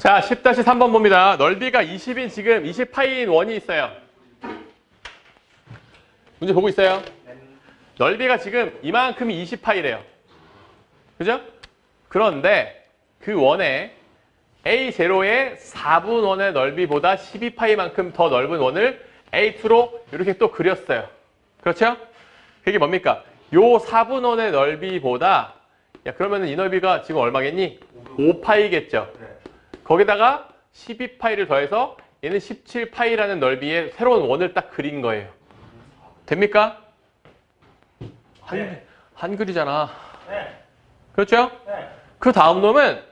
자, 10-3번 봅니다. 넓이가 20인 지금 20파이인 원이 있어요. 문제 보고 있어요? 넓이가 지금 이만큼이 20파이래요. 그죠? 그런데 그 원에 A0의 4분 원의 넓이보다 12파이만큼 더 넓은 원을 A2로 이렇게 또 그렸어요. 그렇죠? 그게 뭡니까? 요 4분 원의 넓이보다 야 그러면 이 넓이가 지금 얼마겠니? 5파이겠죠. 거기다가 12파이를 더해서 얘는 17파이라는 넓이의 새로운 원을 딱 그린 거예요. 됩니까? 한, 한글이잖아. 네. 그렇죠? 네. 그 다음 놈은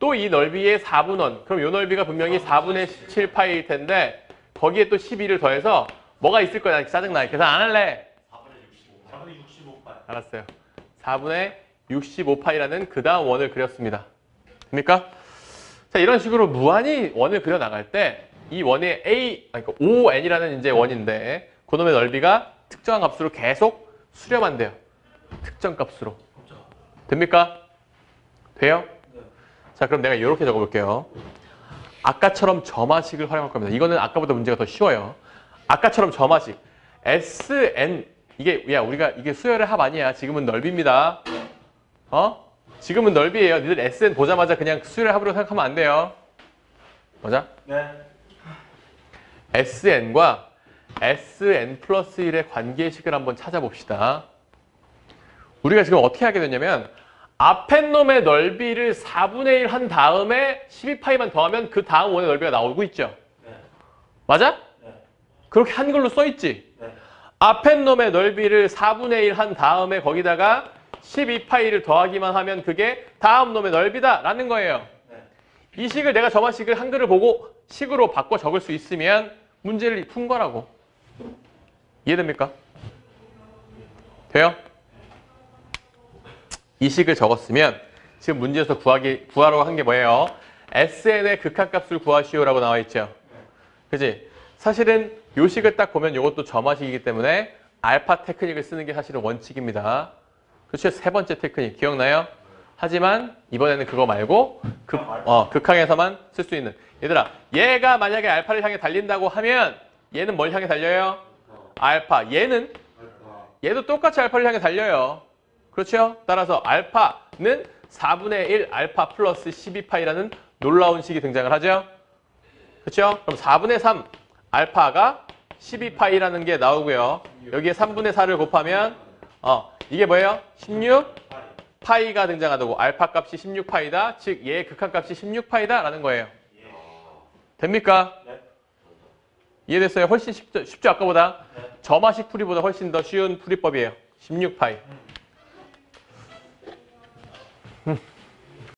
또 이 넓이의 4분원. 그럼 이 넓이가 분명히 4분의 17파이일 텐데 거기에 또 12를 더해서 뭐가 있을 거야? 짜증나. 계산 안 할래. 4분의 65발. 알았어요. 4분의 65파이라는 그 다음 원을 그렸습니다. 됩니까? 자, 이런 식으로 무한히 원을 그려 나갈 때 이 원의 A, 아니, 그러니까 ON이라는 이제 원인데 그놈의 넓이가 특정한 값으로 계속 수렴한대요. 특정 값으로. 됩니까? 돼요? 네. 자, 그럼 내가 이렇게 적어볼게요. 아까처럼 점화식을 활용할 겁니다. 이거는 아까보다 문제가 더 쉬워요. 아까처럼 점화식. SN 이게 야 우리가 이게 수열의 합 아니야. 지금은 넓입니다. 어? 지금은 넓이에요. 니들 SN 보자마자 그냥 수열의 합으로 생각하면 안 돼요. 맞아? 네. SN과 SN 플러스 1의 관계식을 한번 찾아봅시다. 우리가 지금 어떻게 하게 됐냐면 앞에 놈의 넓이를 4분의 1 한 다음에 12파이만 더하면 그 다음 원의 넓이가 나오고 있죠. 네. 맞아? 네. 그렇게 한글로 써 있지. 네. 앞에 놈의 넓이를 4분의 1 한 다음에 거기다가 12파이를 더하기만 하면 그게 다음 놈의 넓이다 라는 거예요. 네. 이 식을 내가 저만식을 한글을 보고 식으로 바꿔 적을 수 있으면 문제를 푼 거라고. 이해됩니까? 돼요? 이 식을 적었으면 지금 문제에서 구하기, 구하라고 한게 뭐예요? SN의 극한값을 구하시오라고 나와 있죠. 그지? 사실은 요 식을 딱 보면 이것도 점화식이기 때문에 알파 테크닉을 쓰는 게 사실은 원칙입니다. 그렇죠? 세 번째 테크닉 기억나요? 하지만 이번에는 그거 말고 극, 어, 극항에서만 쓸 수 있는 얘들아 얘가 만약에 알파를 향해 달린다고 하면 얘는 뭘 향해 달려요? 알파 얘는 얘도 똑같이 알파를 향해 달려요. 그렇죠? 따라서 알파는 4분의 1 알파 플러스 12파이라는 놀라운 식이 등장을 하죠. 그렇죠? 그럼 4분의 3 알파가 12파이라는 게 나오고요. 여기에 3분의 4를 곱하면 어 이게 뭐예요? 16 파이가 등장하고 알파 값이 16 파이다. 즉 얘의 극한 값이 16 파이다라는 거예요. 됩니까? 네. 이해됐어요? 훨씬 쉽죠, 쉽죠 아까보다? 네. 점화식 풀이보다 훨씬 더 쉬운 풀이법이에요. 16파이. 음.